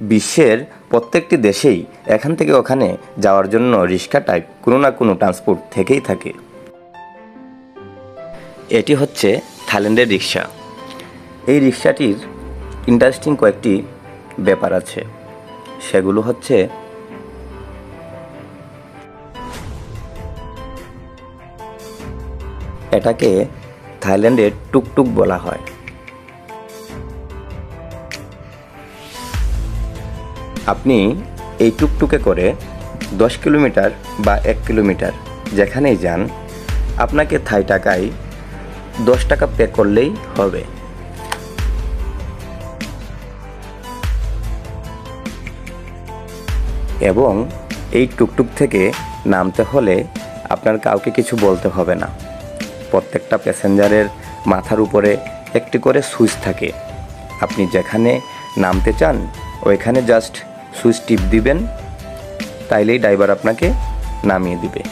বিশ্বের প্রত্যেকটি দেশেই এখান থেকে ওখানে যাওয়ার জন্য রিক্সা টাইপ কোনো না কোনো ট্রান্সপোর্ট থেকেই থাকে। এটি হচ্ছে থাইল্যান্ডের রিক্সা। এই রিক্সাটির ইন্টারেস্টিং কয়েকটি ব্যাপার আছে। সেগুলো হচ্ছে এটাকে থাইল্যান্ডের টুকটুক বলা হয়। আপনি এই টুকটুকে করে দশ কিলোমিটার বা এক কিলোমিটার যেখানেই যান, আপনাকে থাই টাকায় দশ টাকা পে করলেই হবে। এবং এই টুকটুক থেকে নামতে হলে আপনার কাউকে কিছু বলতে হবে না। প্রত্যেকটা প্যাসেঞ্জারের মাথার উপরে একটি করে সুইচ থাকে। আপনি যেখানে নামতে চান, ওইখানে জাস্ট সুইচ টিপ দিবেন তাইলেই ড্রাইভার আপনাকে নামিয়ে দিবে।